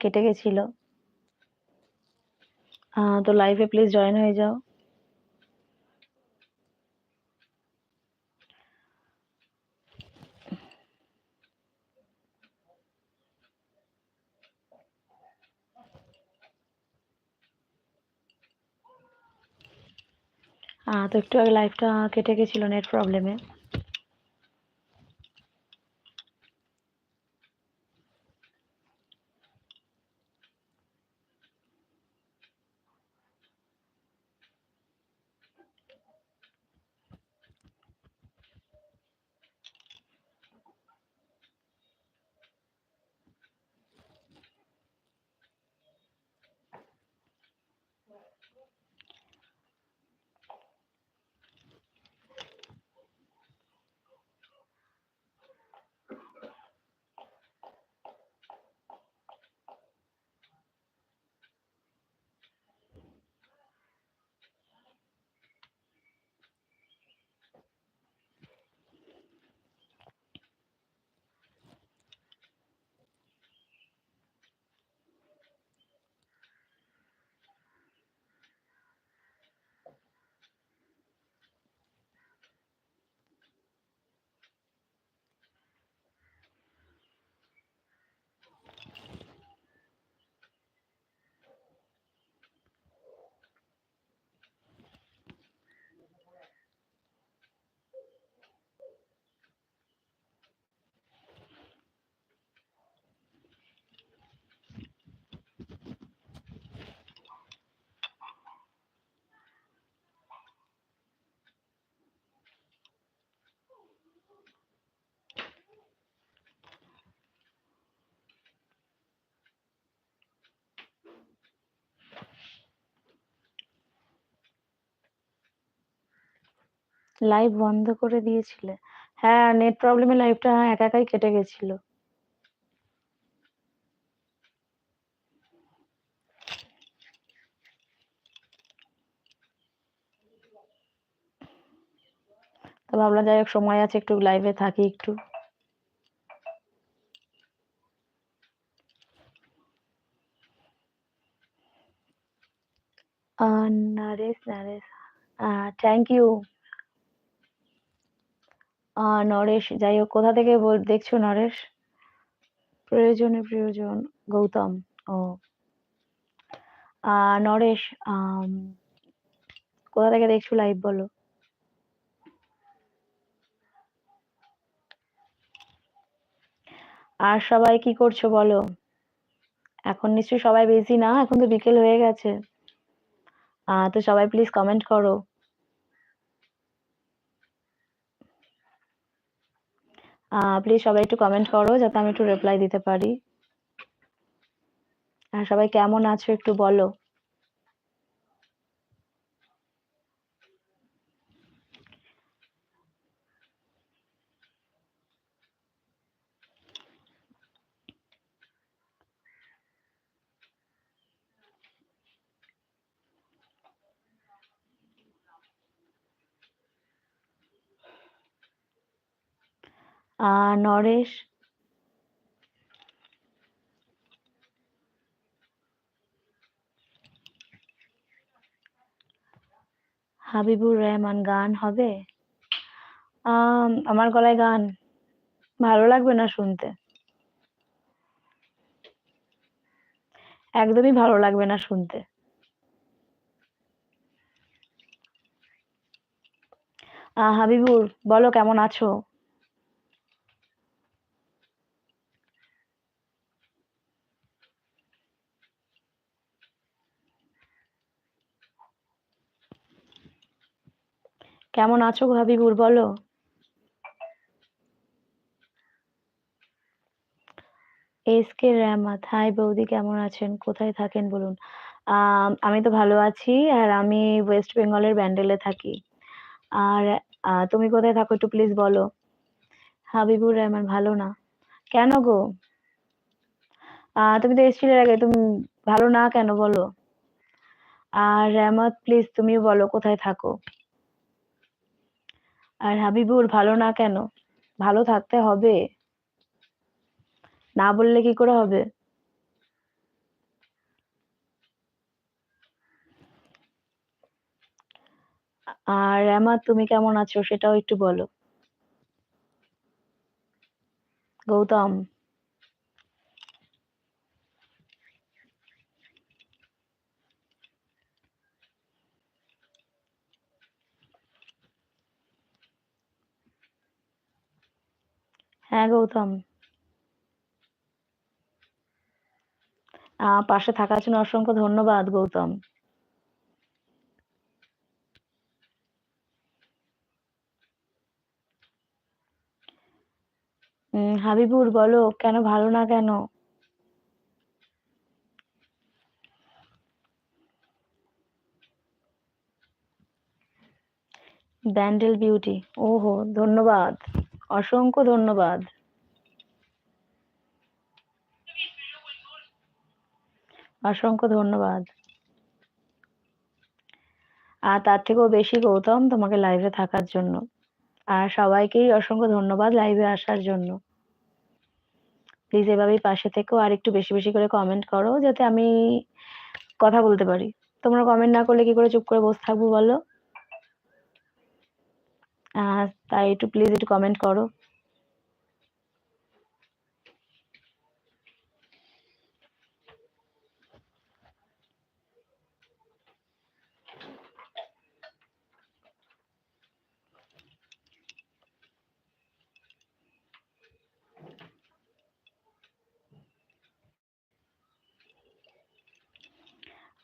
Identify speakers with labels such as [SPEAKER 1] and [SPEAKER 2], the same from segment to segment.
[SPEAKER 1] কেটে গেছিল। তো লাইভে প্লিজ জয়েন হয়ে যাও। তো একটু আগে লাইভটা কেটে গেছিল নেট প্রবলেমে লাইভ বন্ধ করে দিয়েছিলে। হ্যাঁ নেট প্রবলেমে লাইভটা একা একাই কেটে গেছিল। তো ভাবলাম যাই হোক, সময় আছে একটু লাইভে থাকি একটু। নরেশ নরেশ। থ্যাংক ইউ নরেশ, যাই হোক, কোথা থেকে দেখছ নরেশ? প্রয়োজনে প্রয়োজন, গৌতম, ও। নরেশ কোথা থেকে দেখছ লাইভ বলো? আর সবাই কি করছ বলো? এখন নিশ্চয়ই সবাই বেশি না? এখন তো বিকেল হয়ে গেছে। তো সবাই প্লিজ কমেন্ট করো। প্লিজ সবাই একটু কমেন্ট করো যাতে আমি একটু রিপ্লাই দিতে পারি। আর সবাই কেমন আছো একটু বলো। নরেশ। হাবিবুর রহমান গান হবে? আমার গলায় গান। ভালো লাগবে না শুনতে? একদমই ভালো লাগবে না শুনতে। হাবিবুর, বলো কেমন আছো? কেমন আছো হাবিবুর বলো? এস কে রহমত হাই বৌদি, কেমন আছেন? কোথায় থাকেন, বলুন? আমি তো ভালো আছি, আর আমি ওয়েস্ট বেঙ্গলের ব্যান্ডেলে থাকি। আর তুমি কোথায় থাকো একটু প্লিজ বলো। হাবিবুর রহমান, ভালো না? কেন গো? তুমি তো এসছিলে আগে, তুমি ভালো না কেন, বলো? আর রহমত প্লিজ তুমিও বলো, কোথায় থাকো? আর হাবিবুর, ভালো না কেন? ভালো থাকতে হবে। না বললে কি করে হবে? আর রেমা, তুমি কেমন আছো? সেটাও একটু বলো। গৌতম। হ্যাঁ গৌতম। পাশে থাকার জন্য অসংখ্য ধন্যবাদ, গৌতম। হাবিবুর, বলো, কেন ভালো না কেন? ব্যান্ডেল বিউটি, ওহো, ধন্যবাদ। অসংখ্য ধন্যবাদ। অসংখ্য ধন্যবাদ। আর তার থেকেও বেশি গৌতম তোমাকে লাইভে থাকার জন্য। আর সবাইকেই অসংখ্য ধন্যবাদ লাইভে আসার জন্য। প্লিজ এভাবেই পাশে থেকেও আর একটু বেশি বেশি করে কমেন্ট করো যাতে আমি কথা বলতে পারি। তোমরা কমেন্ট না করলে কি করে চুপ করে বসে থাকব বলো? তাই একটু প্লিজ একটু কমেন্ট করো।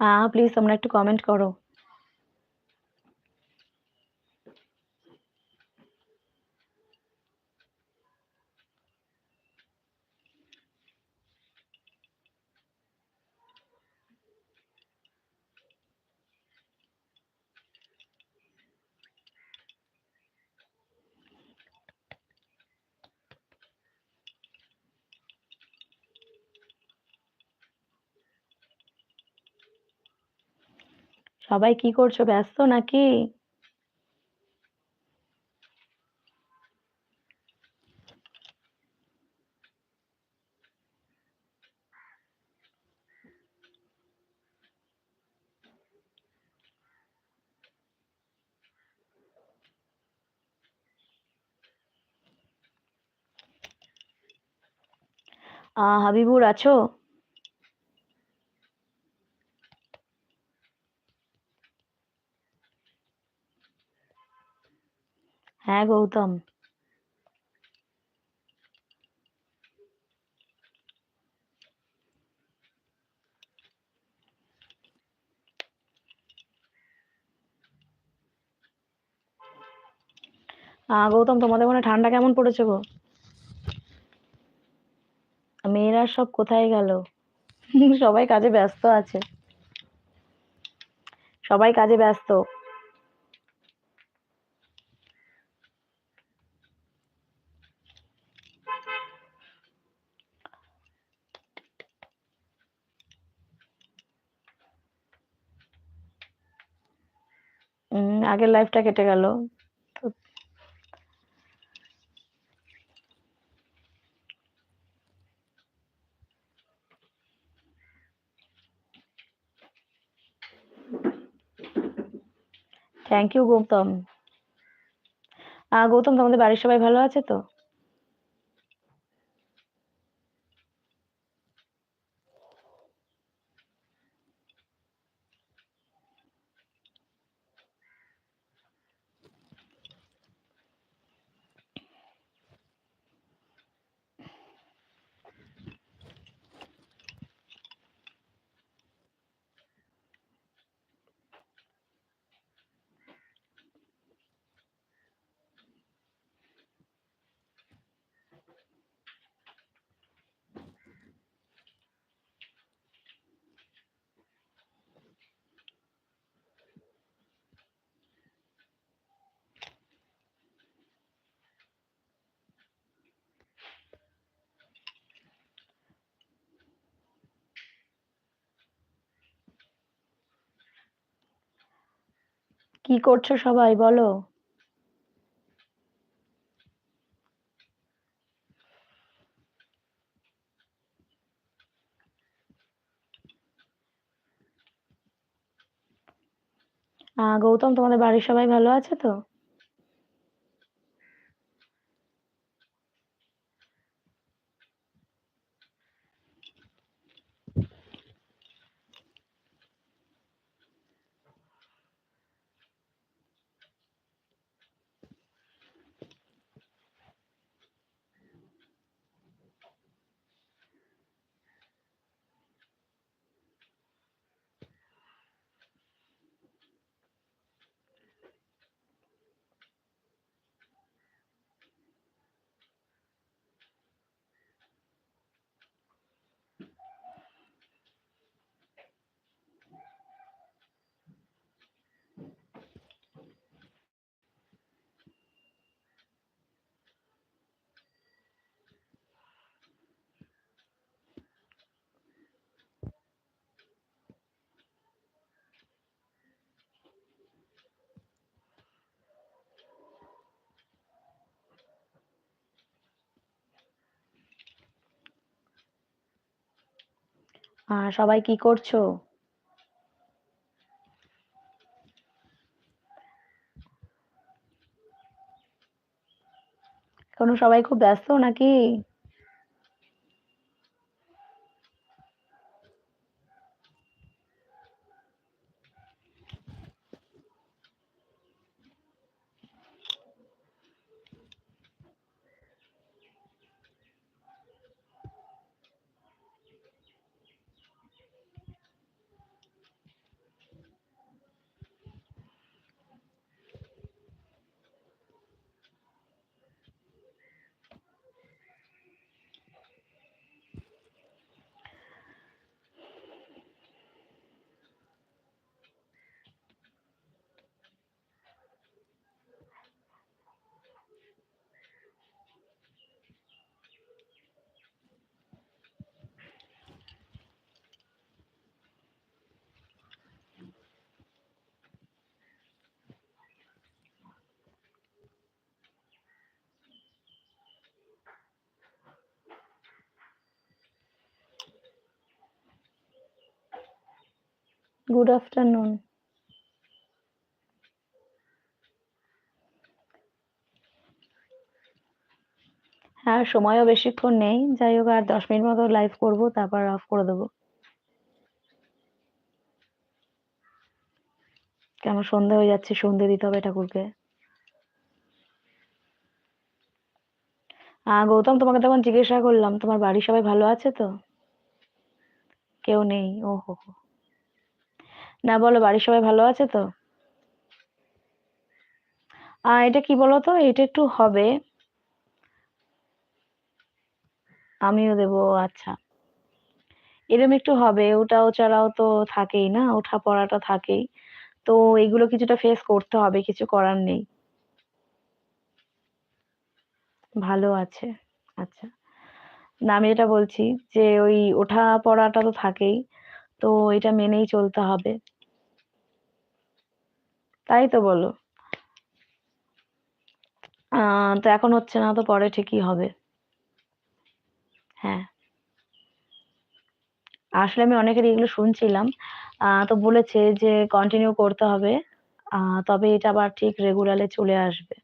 [SPEAKER 1] আহ প্লিজ তোমরা একটু কমেন্ট করো। সবাই কি করছ? ব্যস্ত নাকি? আহ হাবিবুর আছো? হ্যাঁ গৌতম। গৌতম, তোমাদের ওখানে ঠান্ডা কেমন পড়েছে গো? মেয়েরা সব কোথায় গেল? সবাই কাজে ব্যস্ত আছে। সবাই কাজে ব্যস্ত। আগের লাইফটা কেটে গেল। Thank you Gautam. গৌতম তোমাদের বাড়ির সবাই ভালো আছে তো? কি করছ সবাই বলো গৌতম তোমাদের বাড়ির সবাই ভালো আছে তো? আর সবাই কি করছ? কোনো সবাই খুব ব্যস্ত নাকি? Good afternoon. হ্যাঁ, সময়ও বেশিক্ষণ নেই। যাই হোক আর ১০ মিনিট মতো লাইভ করব তারপর অফ করে দেব। কেন সন্ধে হয়ে যাচ্ছে, সন্ধে দিতে হবে ঠাকুরকে। আ গৌতম তোমাকে তখন জিজ্ঞাসা করলাম, তোমার বাড়ির সবাই ভালো আছে তো? কেউ নেই। ও হো হো! না বলো বাড়ির সবাই ভালো আছে তো? এটা কি বলতো? এটা একটু হবে। আমিও দেব, আচ্ছা। এরম একটু হবে। ওটা-ও তো থাকেই না? ওঠা-পড়াটা থাকেই। তো এগুলো কিছুটা ফেস করতে হবে, কিছু করার নেই। ভালো আছে। আচ্ছা। না আমি যেটা বলছি যে ওই ওঠা-পড়াটা তো থাকেই। তো এটা মেনেই চলতে হবে। তাই তো বলো। তো এখন হচ্ছে না তো পরে ঠিকই হবে। হ্যাঁ। আসলে আমি অনেকের এগুলো শুনছিলাম। তো বলেছে যে কন্টিনিউ করতে হবে। তবে এটা আবার ঠিক রেগুলারলি চলে আসবে।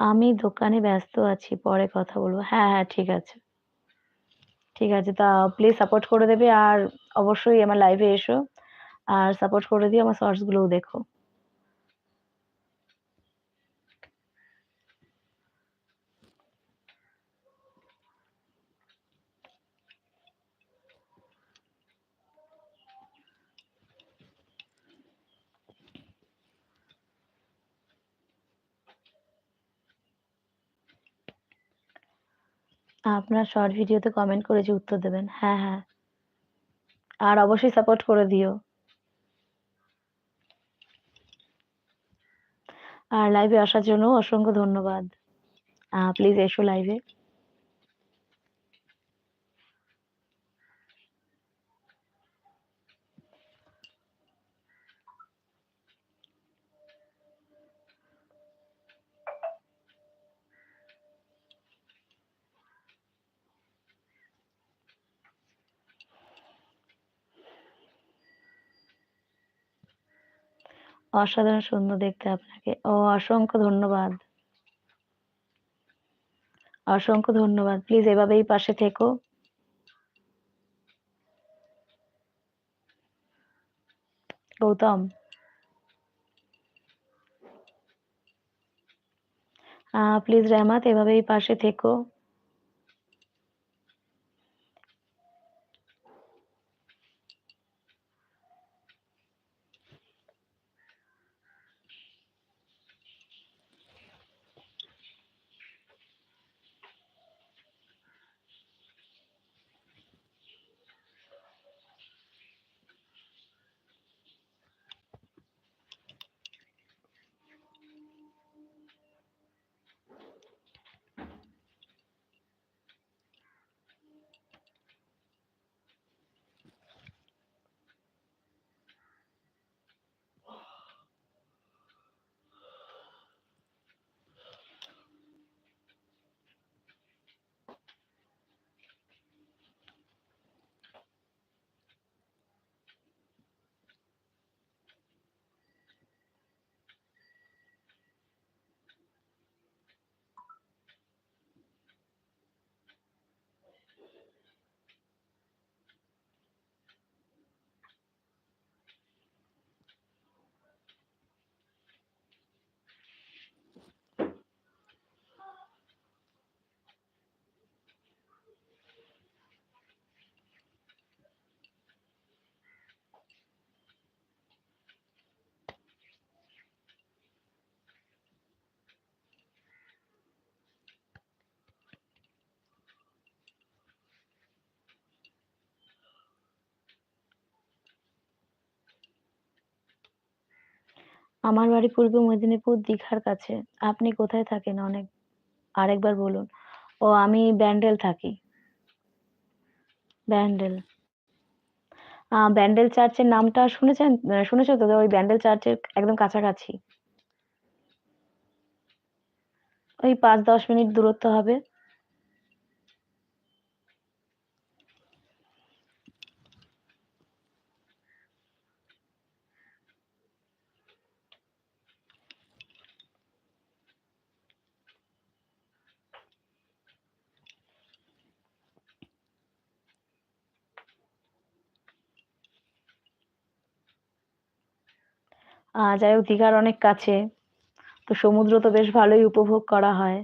[SPEAKER 1] আমি দোকানে ব্যস্ত আছি। পরে কথা বলব হ্যাঁ, হ্যাঁ, ঠিক আছে। ঠিক আছে। তা প্লিজ সাপোর্ট করে দেবে। আর অবশ্যই আমার লাইভে এসো। আর সাপোর্ট করে দিও। আমার শর্টস গুলোও দেখো। আপনার শর্ট ভিডিওতে কমেন্ট করেছি উত্তর দেবেন। হ্যাঁ হ্যাঁ। আর অবশ্যই সাপোর্ট করে দিও। আর লাইভে আসার জন্য অসংখ্য ধন্যবাদ। প্লিজ এসো লাইভে অসাধারণ সুন্দর দেখতে আপনাকে। ও, অসংখ্য ধন্যবাদ। অসংখ্য ধন্যবাদ। প্লিজ এভাবেই পাশে থেকো। গৌতম। প্লিজ রেহমাত এভাবেই পাশে থেকো। আমার বাড়ি পূর্ব মেদিনীপুর, দীঘার কাছে। আপনি কোথায় থাকেন অনেক? আরেকবার বলুন। ও, আমি ব্যান্ডেল থাকি। ব্যান্ডেল। ব্যান্ডেল চার্চের নামটা শুনেছেন? শুনেছো তো? ওই ব্যান্ডেল চার্চের একদম কাছাকাছি। ওই পাঁচ দশ মিনিট দূরত্ব হবে। যাই হোক, দীঘার অনেক কাছে। তো সমুদ্র তো বেশ ভালোই উপভোগ করা হয়।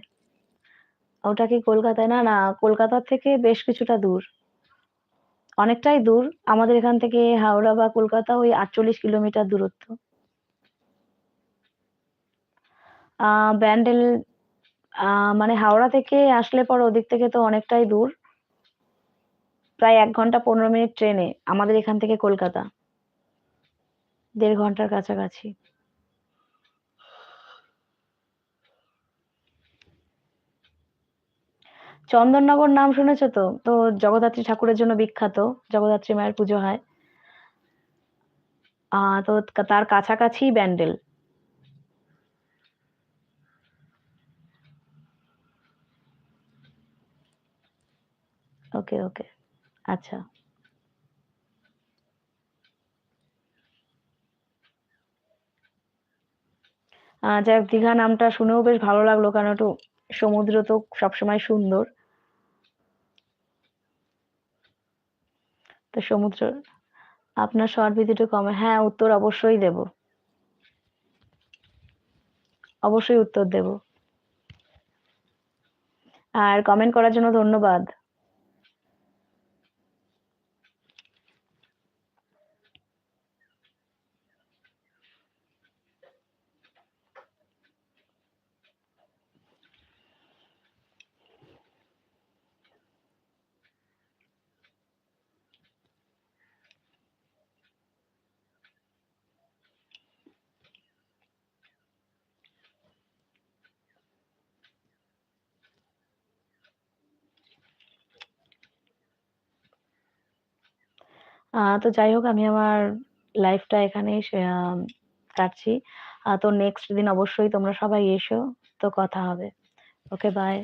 [SPEAKER 1] ওটা কি কলকাতায়? না না কলকাতার থেকে বেশ কিছুটা দূর। অনেকটাই দূর। আমাদের এখান থেকে হাওড়া বা কলকাতা ওই আটচল্লিশ কিলোমিটার দূরত্ব। ব্যান্ডেল মানে হাওড়া থেকে আসলে পর ওদিক থেকে তো অনেকটাই দূর। প্রায় এক ঘণ্টা পনেরো মিনিট ট্রেনে আমাদের এখান থেকে কলকাতা। দেড় ঘণ্টার কাছাকাছি। চন্দননগর নাম শুনেছো তো? তো জগদ্ধাত্রী ঠাকুরের জন্য বিখ্যাত, জগদ্ধাত্রী মায়ের পুজো হয়। তো, তার কাছাকাছি ব্যান্ডেল। ওকে ওকে। আচ্ছা। যাই হোক, দীঘা নামটা শুনেও বেশ ভালো লাগল, কারণ একটু সমুদ্র তো সবসময় সুন্দর। তো সমুদ্র, আপনার শর্ট ভিডিওটা কমে হ্যাঁ উত্তর অবশ্যই দেব। অবশ্যই উত্তর দেব। আর কমেন্ট করার জন্য ধন্যবাদ। তো যাই হোক, আমি আমার লাইফটা এখানেই কাটছি। তো নেক্সট দিন অবশ্যই তোমরা সবাই এসো। তো কথা হবে। Okay bye.